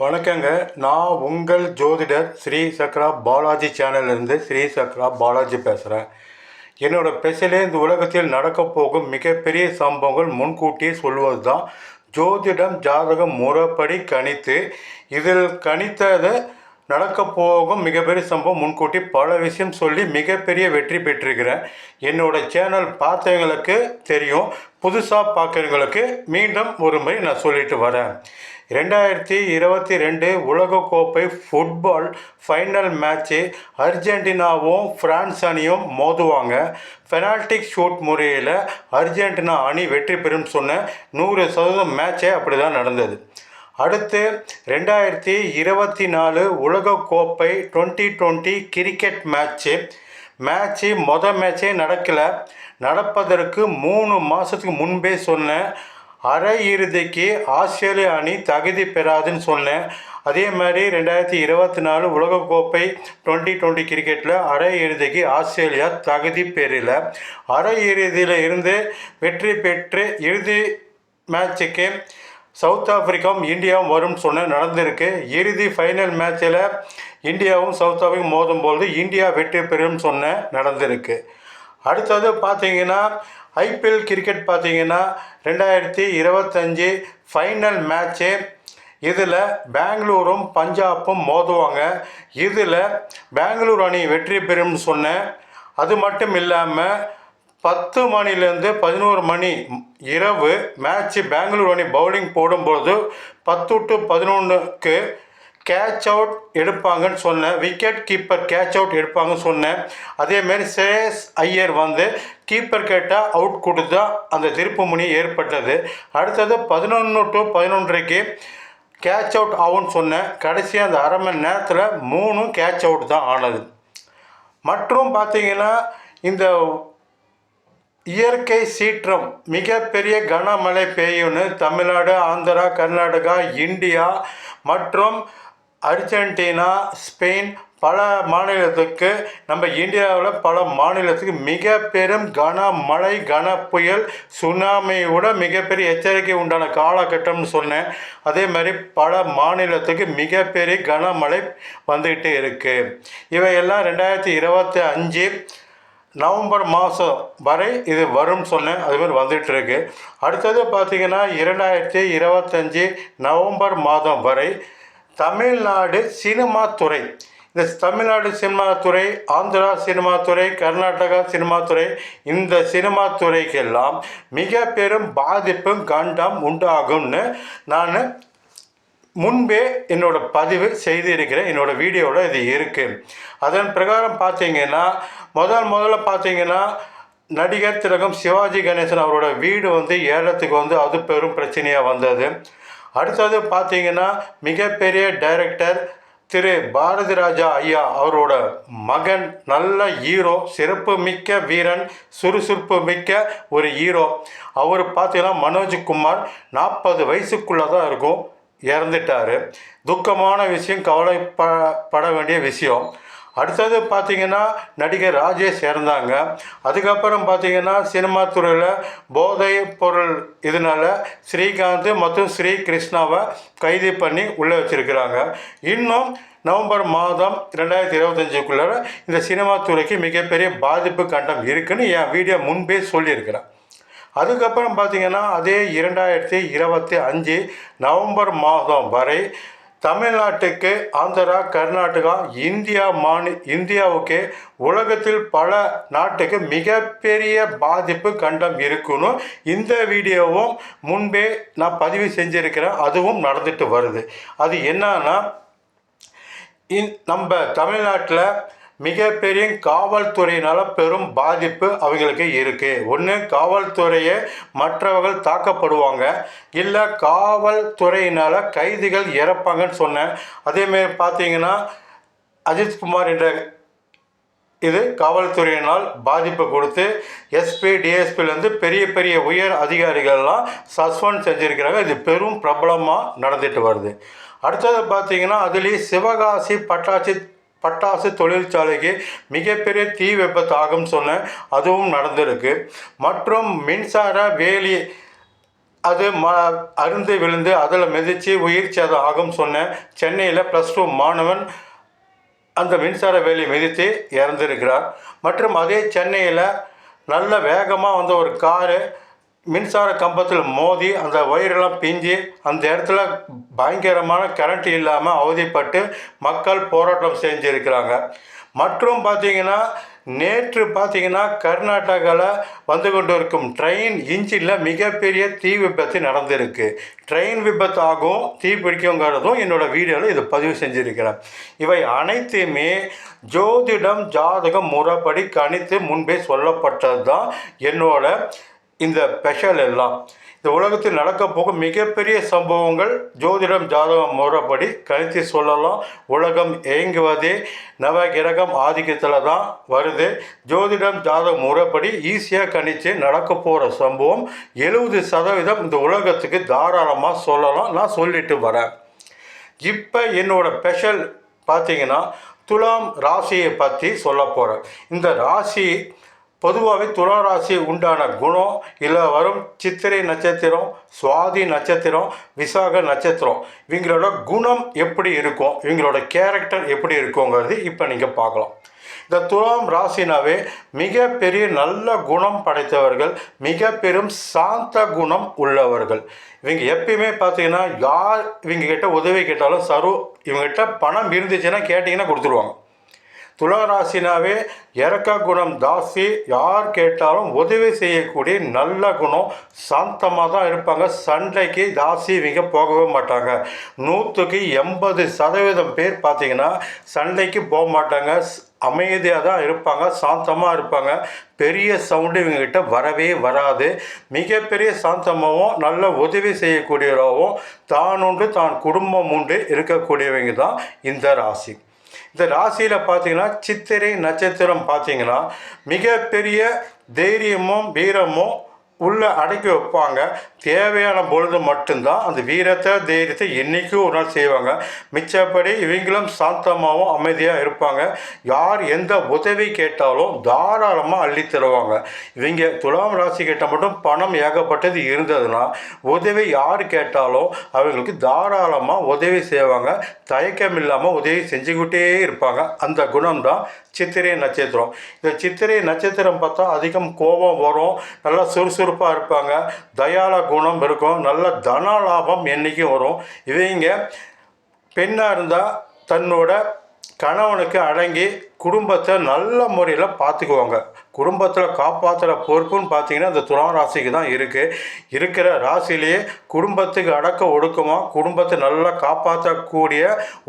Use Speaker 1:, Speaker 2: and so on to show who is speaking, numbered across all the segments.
Speaker 1: வணக்கங்க. நான் உங்கள் ஜோதிடர் ஸ்ரீ சக்ரா பாலாஜி சேனல்லேருந்து ஸ்ரீ சக்ரா பாலாஜி பேசுகிறேன் என்னோட ஸ்பெஷலே இந்த உலகத்தில் நடக்கப் போகும் மிகப்பெரிய சம்பவங்கள் முன்கூட்டியே சொல்வது தான் ஜோதிடம் ஜாதகம் முறைப்படி கணித்து இதில் கணித்ததை நடக்கப் போகும் மிகப்பெரிய சம்பவம் முன்கூட்டி பல விஷயம் சொல்லி மிகப்பெரிய வெற்றி பெற்றிருக்கிறேன் என்னோட சேனல் பார்த்தவங்களுக்கு தெரியும் புதுசாக பார்க்குறவங்களுக்கு மீண்டும் ஒரு முறை நான் சொல்லிட்டு வரேன். ரெண்டாயிரத்தி இருபத்தி ரெண்டு உலகக்கோப்பை ஃபுட்பால் ஃபைனல் மேட்ச்சு அர்ஜென்டினாவும் ஃப்ரான்ஸ் அணியும் மோதுவாங்க. பெனால்டிக் ஷூட் முறையில் அர்ஜென்டினா அணி வெற்றி பெறும் சொன்ன நூறு சதவீதம் மேட்சே அப்படி தான் நடந்தது. அடுத்து ரெண்டாயிரத்தி இருபத்தி நாலு உலகக்கோப்பை twenty twenty cricket match. Match மொதல் மேட்ச்சே நடக்கலை. நடப்பதற்கு மூணு மாதத்துக்கு முன்பே சொன்னேன். அரை இறுதிக்கு ஆஸ்திரேலிய அணி தகுதி பெறாதுன்னு சொன்னேன். அதே மாதிரி ரெண்டாயிரத்தி இருபத்தி நாலு உலகக்கோப்பை டுவெண்ட்டி டுவெண்ட்டி கிரிக்கெட்டில் அரை இறுதிக்கு ஆஸ்திரேலியா தகுதி பெறல. அரை இறுதியில் இருந்து வெற்றி பெற்று இறுதி மேட்சுக்கு சவுத் ஆஃப்ரிக்காவும் இந்தியாவும் வரும்னு சொன்ன நடந்திருக்கு. இறுதி ஃபைனல் மேட்ச்சில் இந்தியாவும் சவுத் மோதும் மோதும்போது இந்தியா வெற்றி பெறும் சொன்ன நடந்திருக்கு. அடுத்தது பார்த்தீங்கன்னா ஐபிஎல் கிரிக்கெட் பார்த்தீங்கன்னா ரெண்டாயிரத்தி இருபத்தஞ்சி ஃபைனல் மேட்ச்சு இதில் பெங்களூரும் பஞ்சாப்பும் மோதுவாங்க. இதில் பெங்களூர் அணி வெற்றி பெறும்னு சொன்னேன். அது மட்டும் இல்லாமல் பத்து மணிலேருந்து பதினோரு மணி இரவு மேட்ச்சு பெங்களூர் அணி பவுலிங் போடும்பொழுது பத்து டு பதினொன்றுக்கு கேட்ச் அவுட் எடுப்பாங்கன்னு சொன்னேன். விக்கெட் கீப்பர் கேட்ச் அவுட் எடுப்பாங்கன்னு சொன்னேன். அதேமாரி சேஸ் ஐயர் வந்து கீப்பர் கேட்டால் அவுட் கொடுத்தா அந்த திருப்பு முனி ஏற்பட்டது. அடுத்தது பதினொன்று டு பதினொன்றைக்கு கேட்ச் அவுட் ஆகும்னு சொன்னேன். கடைசியாக அந்த அரை மணி நேரத்தில் மூணும் கேட்ச் அவுட் தான் ஆனது. மற்றும் பார்த்தீங்கன்னா இந்த இயற்கை சீற்றம் மிகப்பெரிய கனமழை பெய்யும்னு தமிழ்நாடு ஆந்திரா கர்நாடகா இந்தியா மற்றும் அர்ஜென்டினா ஸ்பெயின் பல மாநிலத்துக்கு நம்ம இந்தியாவில் பல மாநிலத்துக்கு மிக பெரும் கனமழை கன புயல் சுனாமியோட மிகப்பெரிய எச்சரிக்கை உண்டான காலகட்டம்னு சொன்னேன். அதே மாதிரி பல மாநிலத்துக்கு மிகப்பெரிய கனமழை வந்துக்கிட்டு இருக்குது இவையெல்லாம் ரெண்டாயிரத்தி இருபத்தி அஞ்சு நவம்பர் மாதம் வரை இது வரும்னு சொன்னேன். அதுமாதிரி வந்துட்டுருக்கு வந்துட்டு இருக்கு. அடுத்தது பார்த்தீங்கன்னா இரண்டாயிரத்தி இருபத்தஞ்சி நவம்பர் மாதம் வரை தமிழ்நாடு சினிமா துறை. இந்த தமிழ்நாடு சினிமா துறை ஆந்திரா சினிமா துறை கர்நாடகா சினிமா துறை இந்த சினிமா துறைக்கெல்லாம் மிக பெரும் பாதிப்பும் கண்டம் உண்டாகும்னு நான் முன்பே என்னோடய பதிவு செய்திருக்கிறேன். என்னோடய வீடியோவில் இது இருக்குது அதன் பிரகாரம் பார்த்தீங்கன்னா முதல் முதல்ல பார்த்தீங்கன்னா நடிகர் திலகம் சிவாஜி கணேசன் அவரோட வீடு வந்து ஏலத்துக்கு வந்து அது பெரும் பிரச்சனையாக வந்தது. அடுத்தது பார்த்தீங்கன்னா மிகப்பெரிய டைரக்டர் திரு பாரதி ராஜா ஐயா அவரோட மகன் நல்ல ஹீரோ சிறப்பு மிக்க வீரன் சுறுசுறுப்பு மிக்க ஒரு ஹீரோ. அவர் பார்த்தீங்கன்னா மனோஜ்குமார் நாற்பது வயசுக்குள்ளே தான் இருக்கும் இறந்துட்டார். துக்கமான விஷயம் கவலைப்பட வேண்டிய விஷயம். அடுத்தது பார்த்தீங்கன்னா நடிகர் ராஜேஷ் இறந்தாங்க. அதுக்கப்புறம் பார்த்திங்கன்னா சினிமா துறையில் போதை பொருள் இதனால ஸ்ரீகாந்த் மற்றும் ஸ்ரீ கிருஷ்ணாவை கைது பண்ணி உள்ளே வச்சிருக்கிறாங்க. இன்னும் நவம்பர் மாதம் ரெண்டாயிரத்தி இருபத்தஞ்சுக்குள்ளே இந்த சினிமா துறைக்கு மிகப்பெரிய பாதிப்பு கண்டம் இருக்குன்னு என் வீடியோ முன்பே சொல்லியிருக்கிறேன். அதுக்கப்புறம் பார்த்திங்கன்னா அதே இரண்டாயிரத்தி இருபத்தி அஞ்சு நவம்பர் மாதம் வரை தமிழ்நாட்டுக்கு ஆந்திரா கர்நாடகா இந்தியா மாநி இந்தியாவுக்கு உலகத்தில் பல நாட்டுக்கு மிகப்பெரிய பாதிப்பு கண்டம் இருக்குன்னு இந்த வீடியோவும் முன்பே நான் பதிவு செஞ்சுருக்கிறேன். அதுவும் நடந்துட்டு வருது. அது என்னன்னா இந் நம்ம தமிழ்நாட்டில் மிகப்பெரிய காவல்துறையினால் பெரும் பாதிப்பு அவங்களுக்கு இருக்குது ஒன்று காவல்துறையை மற்றவர்கள் தாக்கப்படுவாங்க. இல்லை காவல்துறையினால் கைதிகள் இறப்பாங்கன்னு சொன்னேன். அதேமாரி பார்த்தீங்கன்னா அஜித்குமார் என்ற இது காவல்துறையினால் பாதிப்பு கொடுத்து எஸ்பி டிஎஸ்பிலேருந்து பெரிய பெரிய உயர் அதிகாரிகள்லாம் சஸ்பெண்ட் செஞ்சுருக்கிறாங்க. இது பெரும் பிரபலமாக நடந்துட்டு வருது. அடுத்தது பார்த்திங்கன்னா அதுலேயும் சிவகாசி பட்டாட்சி பட்டாசு தொழிற்சாலைக்கு மிகப்பெரிய தீ விபத்தாகும் சொன்ன அதுவும் நடந்திருக்கு. மற்றும் மின்சார வேலி அது ம அருந்து விழுந்து அதில் மிதித்து உயிர் சேதம் ஆகும் சொன்ன சென்னையில் ப்ளஸ் டூ மாணவன் அந்த மின்சார வேலியை மிதித்து இறந்திருக்கிறார். மற்றும் அதே சென்னையில் நல்ல வேகமாக வந்த ஒரு காரு மின்சார கம்பத்தில் மோதி அந்த ஒயரெல்லாம் பிஞ்சு அந்த இடத்துல பயங்கரமான கரண்ட் இல்லாமல் அவதிப்பட்டு மக்கள் போராட்டம் செஞ்சுருக்கிறாங்க. மற்றும் பார்த்திங்கன்னா நேற்று பார்த்திங்கன்னா கர்நாடகாவில் வந்து கொண்டு இருக்கும் ட்ரெயின் இன்ஜினில் மிகப்பெரிய தீ விபத்து நடந்திருக்கு. ட்ரெயின் விபத்து ஆகும் தீ பிடிக்குங்கிறதும் என்னோட வீடியோவில் இது பதிவு செஞ்சுருக்கிறேன். இவை அனைத்துமே ஜோதிடம் ஜாதகம் முறைப்படி கணித்து முன்பே சொல்லப்பட்டது தான் என்னோட இந்த ஸ்பெஷல் எல்லாம். இந்த உலகத்தில் நடக்க போகும் மிகப்பெரிய சம்பவங்கள் ஜோதிடம் ஜாதகம் முறைப்படி கணித்து சொல்லலாம். உலகம் இயங்குவதே நவ கிரகம் ஆதிக்கத்தில் தான் வருது. ஜோதிடம் ஜாதகம் முறைப்படி ஈஸியாக கணித்து நடக்க போகிற சம்பவம் எழுபது சதவீதம் இந்த உலகத்துக்கு தாராளமாக சொல்லலாம். நான் சொல்லிட்டு வரேன். இப்போ என்னோடய ஸ்பெஷல் பார்த்தீங்கன்னா துலாம் ராசியை பற்றி சொல்ல போகிறேன் இந்த ராசி பொதுவாகவே துளாராசி உண்டான குணம் இல்லை வரும் சித்திரை நட்சத்திரம் சுவாதி நட்சத்திரம் விசாக நட்சத்திரம். இவங்களோட குணம் எப்படி இருக்கும்? இவங்களோட கேரக்டர் எப்படி இருக்குங்கிறது இப்போ நீங்கள் பார்க்கலாம். இந்த துலாம் ராசினாவே மிக பெரிய நல்ல குணம் படைத்தவர்கள் மிக பெரும் சாந்த குணம் உள்ளவர்கள். இவங்க எப்பயுமே பார்த்தீங்கன்னா யார் இவங்க கிட்ட உதவி கேட்டாலும் சரு இவங்ககிட்ட பணம் இருந்துச்சுன்னா கேட்டிங்கன்னா கொடுத்துருவாங்க. துளாராசினாவே இறக்க குணம் ஜாஸ்தி. யார் கேட்டாலும் உதவி செய்யக்கூடிய நல்ல குணம் சாந்தமாக தான் இருப்பாங்க. சண்டைக்கு ஜாஸ்தி இவங்க போகவே மாட்டாங்க. நூற்றுக்கு எண்பது சதவீதம் பேர் பார்த்தீங்கன்னா சண்டைக்கு போக மாட்டாங்க. அமைதியாக தான் இருப்பாங்க. சாந்தமாக இருப்பாங்க. பெரிய சவுண்டு இவங்ககிட்ட வரவே வராது. மிகப்பெரிய சாந்தமாகவும் நல்ல உதவி செய்யக்கூடியவராகவும் தான் உண்டு தான் குடும்பம் உண்டு இருக்கக்கூடியவங்க தான் இந்த ராசி. இந்த ராசியில் பார்த்தீங்கன்னா சித்திரை நட்சத்திரம் பார்த்தீங்கன்னா மிகப்பெரிய தைரியமும் வீரமும் உள்ளே அடக்கி வைப்பாங்க. தேவையான பொழுது மட்டும்தான் அந்த வீரத்தை தைரியத்தை என்றைக்கும் ஒரு நாள் செய்வாங்க. மிச்சப்படி இவங்களும் சாந்தமாகவும் அமைதியாக இருப்பாங்க. யார் எந்த உதவி கேட்டாலும் தாராளமாக அள்ளி தருவாங்க. இவங்க துலாம் ராசி கிட்ட மட்டும் பணம் ஏகப்பட்டது இருந்ததுன்னா உதவி யார் கேட்டாலும் அவங்களுக்கு தாராளமாக உதவி செய்வாங்க. தயக்கம் இல்லாமல் உதவி செஞ்சுக்கிட்டே இருப்பாங்க. அந்த குணம் தான் சித்திரை நட்சத்திரம். இந்த சித்திரை நட்சத்திரம் பார்த்தா அதிகம் கோபம் வரும். நல்லா சுறுசுறு சுறுசுறுப்பாக இருப்பாங்க. தயால குணம் இருக்கும். நல்ல தன லாபம் என்றைக்கும் வரும். இவங்க பெண்ணாக இருந்தால் தன்னோட கணவனுக்கு அடங்கி குடும்பத்தை நல்ல முறையில் பார்த்துக்குவாங்க குடும்பத்தில் காப்பாற்றுற பொறுப்புன்னு பார்த்தீங்கன்னா அந்த துலாம் ராசிக்கு தான் இருக்குது இருக்கிற ராசிலேயே குடும்பத்துக்கு அடக்க ஒடுக்கமாக குடும்பத்தை நல்லா காப்பாற்றக்கூடிய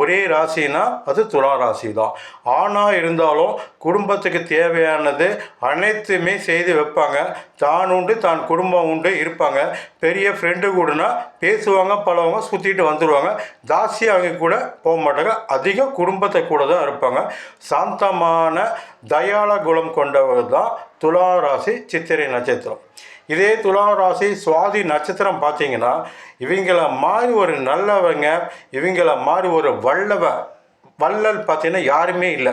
Speaker 1: ஒரே ராசினா அது துலாம் ராசி தான். ஆனால் இருந்தாலும் குடும்பத்துக்கு தேவையானது அனைத்துமே செய்து வைப்பாங்க. தான் உண்டு தான் குடும்பம் உண்டு இருப்பாங்க. பெரிய ஃப்ரெண்டு கூடனா பேசுவாங்க பலவங்க சுற்றிட்டு வந்துடுவாங்க ஜாஸ்தியாக அவங்க கூட போக மாட்டாங்க. அதிகம் குடும்பத்தை கூட தான் இருப்பாங்க. சாந்தமான தயாள குணம் கொண்டவர் தான் துலா ராசி சித்திரை நட்சத்திரம். இதே துலா ராசி சுவாதி நட்சத்திரம் பார்த்தீங்கன்னா இவங்கள மாதிரி ஒரு நல்லவங்க இவங்கள மாதிரி ஒரு வல்லவ வள்ளல் பார்த்தீங்கன்னா யாருமே இல்லை.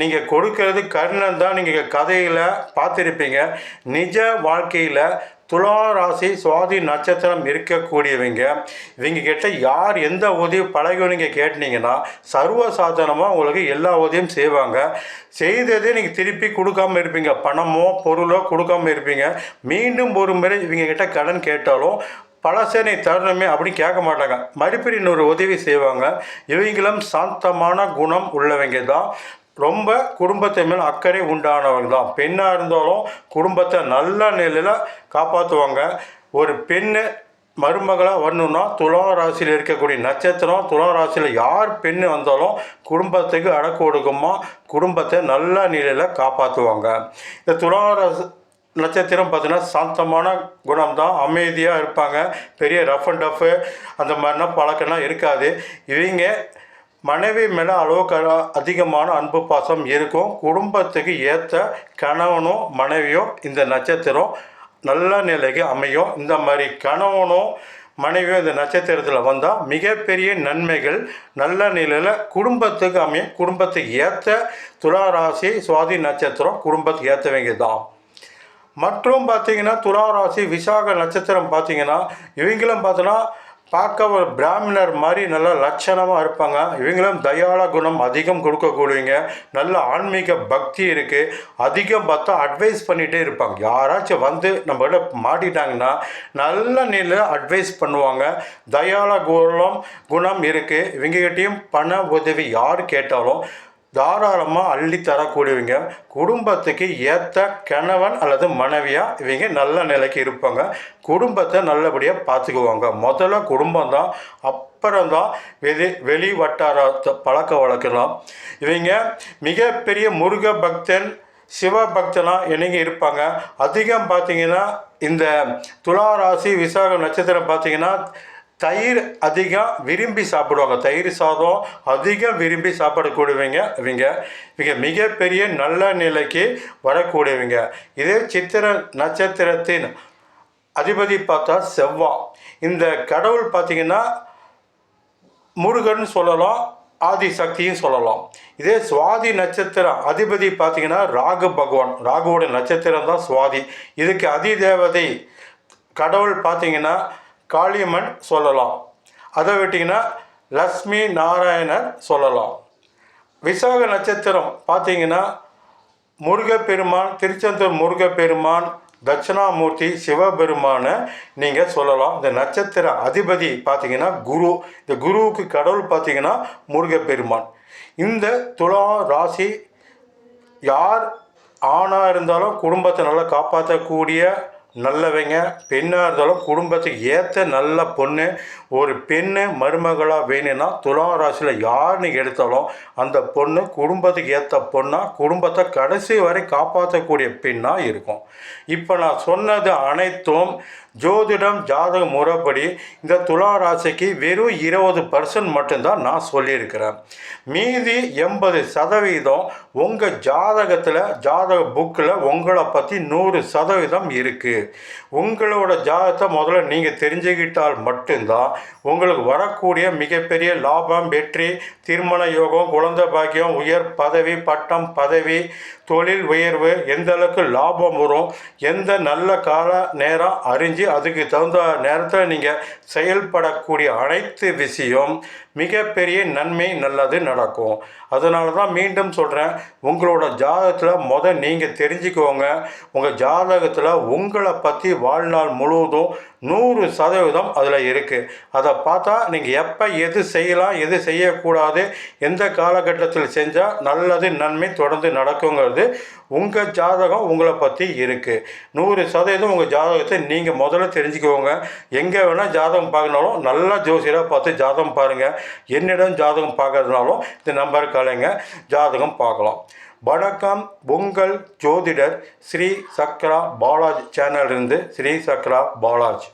Speaker 1: நீங்கள் கொடுக்கறது கர்ணன் தான் நீங்கள் கதையில் பார்த்துருப்பீங்க. நிஜ வாழ்க்கையில் துலா ராசி சுவாதி நட்சத்திரம் இருக்கக்கூடியவங்க இவங்க கிட்ட யார் எந்த உதவி பழகினீங்க கேட்டீங்கன்னா சர்வ சாதனமாக உங்களுக்கு எல்லா உதவியும் செய்வாங்க. செய்ததே நீங்கள் திருப்பி கொடுக்காம இருப்பீங்க. பணமோ பொருளோ கொடுக்காம இருப்பீங்க. மீண்டும் ஒரு முறை இவங்க கிட்ட கடன் கேட்டாலும் பழசேனை தருணமே அப்படின்னு கேட்க மாட்டாங்க. மறுபடி இன்னொரு உதவி செய்வாங்க. இவங்களும் சாந்தமான குணம் உள்ளவங்க தான். ரொம்ப குடும்பத்தை மேல் அக்கறை உண்டானவங்க தான். பெண்ணாக இருந்தாலும் குடும்பத்தை நல்ல நிலையில் காப்பாற்றுவாங்க ஒரு பெண்ணு மருமகளாக வரணுன்னா துலா ராசியில் இருக்கக்கூடிய நட்சத்திரம் துலா ராசியில் யார் பெண் வந்தாலும் குடும்பத்துக்கு அடக்கு ஒடுக்கமாக குடும்பத்தை நல்ல நிலையில் காப்பாற்றுவாங்க இந்த துலா ராசி நட்சத்திரம் பார்த்தீங்கன்னா சாந்தமான குணம் தான் அமைதியாக இருப்பாங்க. பெரிய ரஃப் அண்ட் டஃப்பு அந்த மாதிரிலாம் பழக்கம்லாம் இருக்காது. இவங்க மனைவி மேலே அளவுக்கு அதிகமான அன்பு பாசம் இருக்கும். குடும்பத்துக்கு ஏற்ற கணவனும் மனைவியும் இந்த நட்சத்திரம் நல்ல நிலைக்கு அமையும். இந்த மாதிரி கணவனும் மனைவியும் இந்த நட்சத்திரத்தில் வந்தால் மிகப்பெரிய நன்மைகள் நல்ல நிலையில் குடும்பத்துக்கு அமையும். குடும்பத்துக்கு ஏற்ற துளாராசி சுவாதி நட்சத்திரம் குடும்பத்துக்கு ஏற்றவங்க தான் மற்றும் பார்த்திங்கன்னா துலா ராசி விசாக நட்சத்திரம் பார்த்திங்கன்னா இவங்களும் பார்த்தோன்னா பார்க்க ஒரு பிராமணர் மாதிரி நல்ல லட்சணமாக இருப்பாங்க. இவங்களும் தயாள குணம் அதிகம் கொடுக்கக்கூடியவங்க. நல்ல ஆன்மீக பக்தி இருக்குது அதிகம் பார்த்தா அட்வைஸ் பண்ணிகிட்டே இருப்பாங்க. யாராச்சும் வந்து நம்மகிட்ட மாட்டிட்டாங்கன்னா நல்ல நிலையில் அட்வைஸ் பண்ணுவாங்க. தயாள குணம் குணம் இருக்குது இவங்ககிட்டேயும் பண உதவி யார் கேட்டாலும் தாராளமாக அள்ளி தரக்கூடியவங்க குடும்பத்துக்கு ஏற்ற கணவன் அல்லது மனைவியாக இவங்க நல்ல நிலைக்கு இருப்பாங்க. குடும்பத்தை நல்லபடியாக பார்த்துக்குவாங்க முதல்ல குடும்பம் தான் அப்புறம் தான் வெளி வெளி வட்டார பழக்க வழக்கலாம் இவங்க மிகப்பெரிய முருக பக்தன் சிவபக்தனா என்னங்க இருப்பாங்க. அதிகம் பார்த்தீங்கன்னா இந்த துலா ராசி விசாக நட்சத்திரம் பார்த்தீங்கன்னா தயிர் அதிகம் விரும்பி சாப்பிடுவாங்க. தயிர் சாதம் அதிகம் விரும்பி சாப்பிடக்கூடியவங்க இவங்க. இவங்க மிகப்பெரிய நல்ல நிலைக்கு வரக்கூடியவங்க. இதே சித்திர நட்சத்திரத்தின் அதிபதி பார்த்தா செவ்வாய் இந்த கடவுள் பார்த்திங்கன்னா முருகன் சொல்லலாம் ஆதி சக்தியும் சொல்லலாம். இதே சுவாதி நட்சத்திரம் அதிபதி பார்த்திங்கன்னா ராகு பகவான். ராகுவோட நட்சத்திரம் தான் சுவாதி. இதுக்கு அதிதேவதை கடவுள் பார்த்திங்கன்னா காளியம்மன் சொல்லலாம். அதை விட்டிங்கன்னா லக்ஷ்மி நாராயணன் சொல்லலாம். விசாக நட்சத்திரம் பார்த்தீங்கன்னா முருகப்பெருமான் திருச்செந்தூர் முருகப்பெருமான் தட்சிணாமூர்த்தி சிவபெருமானை நீங்கள் சொல்லலாம். இந்த நட்சத்திர அதிபதி பார்த்தீங்கன்னா குரு. இந்த குருவுக்கு கடவுள் பார்த்தீங்கன்னா முருகப்பெருமான். இந்த துலா ராசி யார் ஆணாக இருந்தாலும் குடும்பத்தை நல்லா காப்பாற்றக்கூடிய நல்லவங்க பெண்ணாக இருந்தாலும் குடும்பத்துக்கு ஏற்ற நல்ல பொண்ணு ஒரு பெண்ணு மருமகளாக வேணும்னா துலா ராசியில் யாருன்னு எடுத்தாலும் அந்த பொண்ணு குடும்பத்துக்கு ஏற்ற பொண்ணாக குடும்பத்தை கடைசி வரை காப்பாற்றக்கூடிய பெண்ணாக இருக்கும். இப்போ நான் சொன்னது அனைத்தும் ஜோதிடம் ஜாதக முறைப்படி இந்த துலா ராசிக்கு வெறும் இருபது பர்சன்ட் மட்டும்தான் நான் சொல்லியிருக்கிறேன். மீதி எண்பது சதவீதம் உங்கள் ஜாதகத்தில் ஜாதக புக்கில் உங்களை பற்றி நூறு சதவீதம் இருக்குது உங்களோட ஜாதகத்தை முதல்ல நீங்கள் தெரிஞ்சுக்கிட்டால் மட்டும்தான் உங்களுக்கு வரக்கூடிய மிகப்பெரிய லாபம் வெற்றி திருமண யோகம் குழந்தை பாக்கியம் உயர் பதவி பட்டம் பதவி தொழில் உயர்வு எந்த அளவுக்கு லாபம் வரும் எந்த நல்ல கால நேரம் அறிஞ்சு அதுக்கு தகுந்த நேரத்தில் நீங்கள் செயல்படக்கூடிய அனைத்து விஷயம் மிகப்பெரிய நன்மை நல்லது நடக்கும். அதனால தான் மீண்டும் சொல்கிறேன் உங்களோட ஜாதகத்தில் முதல் நீங்கள் தெரிஞ்சுக்கோங்க உங்கள் ஜாதகத்தில் உங்களை பற்றி வாழ்நாள் முழுவதும் நூறு சதவீதம் அதில் இருக்குது அதை பார்த்தா நீங்கள் எப்போ எது செய்யலாம் எது செய்யக்கூடாது எந்த காலகட்டத்தில் செஞ்சால் நல்லது நன்மை தொடர்ந்து நடக்குங்கிறது உங்கள் ஜாதகம் உங்களை பற்றி இருக்குது நூறு சதவீதம் உங்கள் ஜாதகத்தை நீங்கள் முதல்ல தெரிஞ்சுக்கோங்க. எங்கே வேணால் ஜாதகம் பார்க்கனாலும் நல்லா ஜோசியராக பார்த்து ஜாதகம் பாருங்கள் என்னிடம் ஜாதகம் பார்க்கறதுனாலும் இந்த நம்பருக்கு அலைங்க. ஜாதகம் பார்க்கலாம். வணக்கம். உங்கள் ஜோதிடர் ஸ்ரீ சக்ரா பாலாஜ் சேனலிருந்து ஸ்ரீ சக்ரா பாலாஜ்.